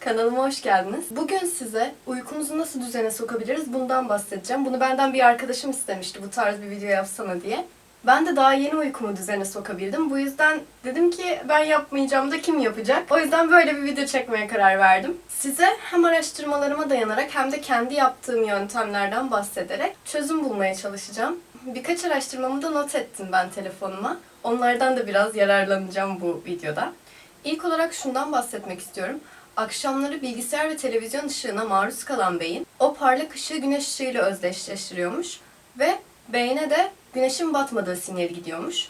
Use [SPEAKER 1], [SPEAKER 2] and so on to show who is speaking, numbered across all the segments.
[SPEAKER 1] Kanalıma hoş geldiniz. Bugün size uykunuzu nasıl düzene sokabiliriz bundan bahsedeceğim. Bunu benden bir arkadaşım istemişti bu tarz bir video yapsana diye. Ben de daha yeni uykumu düzene sokabildim. Bu yüzden dedim ki ben yapmayacağım da kim yapacak? O yüzden böyle bir video çekmeye karar verdim. Size hem araştırmalarıma dayanarak hem de kendi yaptığım yöntemlerden bahsederek çözüm bulmaya çalışacağım. Birkaç araştırmamı da not ettim ben telefonuma. Onlardan da biraz yararlanacağım bu videoda. İlk olarak şundan bahsetmek istiyorum. Akşamları bilgisayar ve televizyon ışığına maruz kalan beyin o parlak ışığı güneş ışığıyla özdeşleştiriyormuş ve beyne de güneşin batmadığı sinyali gidiyormuş.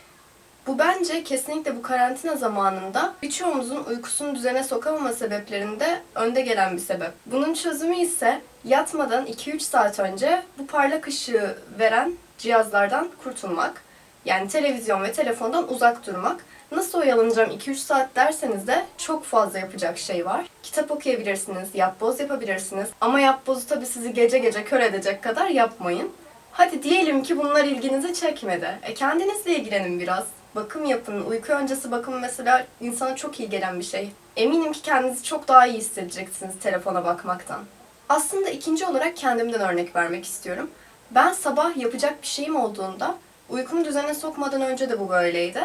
[SPEAKER 1] Bu bence kesinlikle bu karantina zamanında birçoğumuzun uykusunu düzene sokamama sebeplerinde önde gelen bir sebep. Bunun çözümü ise yatmadan 2-3 saat önce bu parlak ışığı veren cihazlardan kurtulmak. Yani televizyon ve telefondan uzak durmak. Nasıl oyalanacağım 2-3 saat derseniz de çok fazla yapacak şey var. Kitap okuyabilirsiniz, yapboz yapabilirsiniz. Ama yapbozu tabii sizi gece gece kör edecek kadar yapmayın. Hadi diyelim ki bunlar ilginizi çekmedi. E kendinizle ilgilenin biraz. Bakım yapın. Uyku öncesi bakım mesela insana çok iyi gelen bir şey. Eminim ki kendinizi çok daha iyi hissedeceksiniz telefona bakmaktan. Aslında ikinci olarak kendimden örnek vermek istiyorum. Ben sabah yapacak bir şeyim olduğunda uykumu düzene sokmadan önce de bu böyleydi.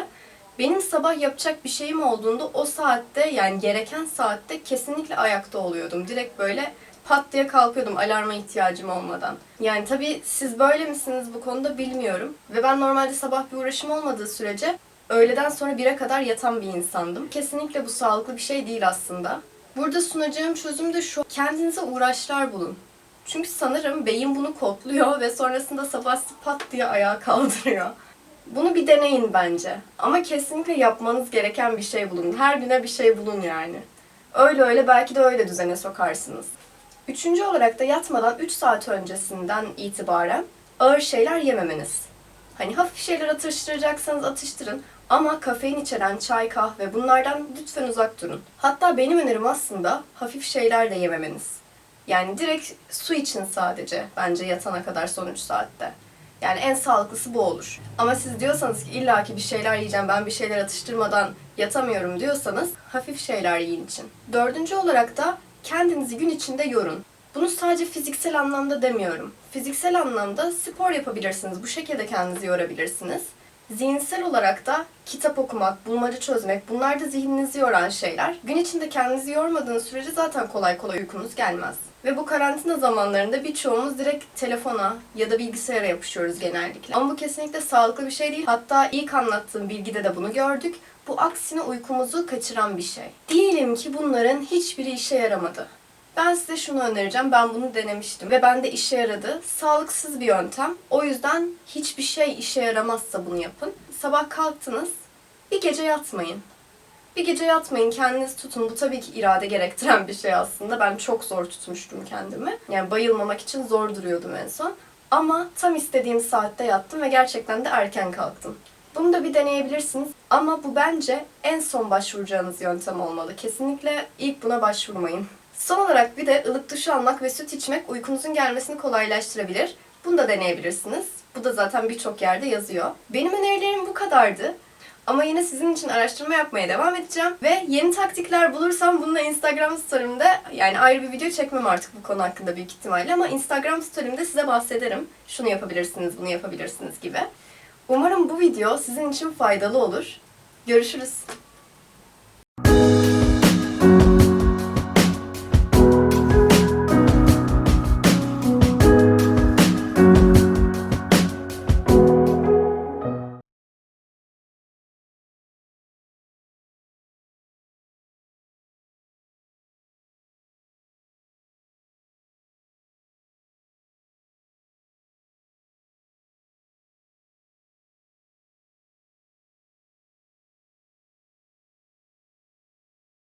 [SPEAKER 1] Benim sabah yapacak bir şeyim olduğunda o saatte yani gereken saatte kesinlikle ayakta oluyordum. Direkt böyle pat diye kalkıyordum alarma ihtiyacım olmadan. Yani tabii siz böyle misiniz bu konuda bilmiyorum. Ve ben normalde sabah bir uğraşım olmadığı sürece öğleden sonra 1'e kadar yatan bir insandım. Kesinlikle bu sağlıklı bir şey değil aslında. Burada sunacağım çözüm de şu. Kendinize uğraşlar bulun. Çünkü sanırım beyin bunu kodluyor ve sonrasında sabah pat diye ayağa kaldırıyor. Bunu bir deneyin bence. Ama kesinlikle yapmanız gereken bir şey bulun. Her güne bir şey bulun yani. Öyle öyle belki de öyle düzene sokarsınız. Üçüncü olarak da yatmadan 3 saat öncesinden itibaren ağır şeyler yememeniz. Hani hafif şeyler atıştıracaksanız atıştırın ama kafein içeren çay, kahve bunlardan lütfen uzak durun. Hatta benim önerim aslında hafif şeyler de yememeniz. Yani direkt su için sadece bence yatana kadar son 3 saatte. Yani en sağlıklısı bu olur. Ama siz diyorsanız ki illaki bir şeyler yiyeceğim, ben bir şeyler atıştırmadan yatamıyorum diyorsanız hafif şeyler yiyin için. Dördüncü olarak da kendinizi gün içinde yorun. Bunu sadece fiziksel anlamda demiyorum. Fiziksel anlamda spor yapabilirsiniz. Bu şekilde kendinizi yorabilirsiniz. Zihinsel olarak da kitap okumak, bulmaca çözmek, bunlar da zihninizi yoran şeyler. Gün içinde kendinizi yormadığınız sürece zaten kolay kolay uykunuz gelmez. Ve bu karantina zamanlarında birçoğumuz direkt telefona ya da bilgisayara yapışıyoruz genellikle. Ama bu kesinlikle sağlıklı bir şey değil. Hatta ilk anlattığım bilgide de bunu gördük. Bu aksine uykumuzu kaçıran bir şey. Diyelim ki bunların hiçbiri işe yaramadı. Ben size şunu önereceğim. Ben bunu denemiştim ve bende işe yaradı. Sağlıksız bir yöntem. O yüzden hiçbir şey işe yaramazsa bunu yapın. Sabah kalktınız, bir gece yatmayın. Bir gece yatmayın, kendiniz tutun. Bu tabii ki irade gerektiren bir şey aslında. Ben çok zor tutmuştum kendimi. Yani bayılmamak için zor duruyordum en son. Ama tam istediğim saatte yattım ve gerçekten de erken kalktım. Bunu da bir deneyebilirsiniz. Ama bu bence en son başvuracağınız yöntem olmalı. Kesinlikle ilk buna başvurmayın. Son olarak bir de ılık duş almak ve süt içmek uykunuzun gelmesini kolaylaştırabilir. Bunu da deneyebilirsiniz. Bu da zaten birçok yerde yazıyor. Benim önerilerim bu kadardı. Ama yine sizin için araştırma yapmaya devam edeceğim. Ve yeni taktikler bulursam bununla Instagram story'imde yani ayrı bir video çekmem artık bu konu hakkında büyük ihtimalle ama Instagram story'imde size bahsederim. Şunu yapabilirsiniz, bunu yapabilirsiniz gibi. Umarım bu video sizin için faydalı olur. Görüşürüz.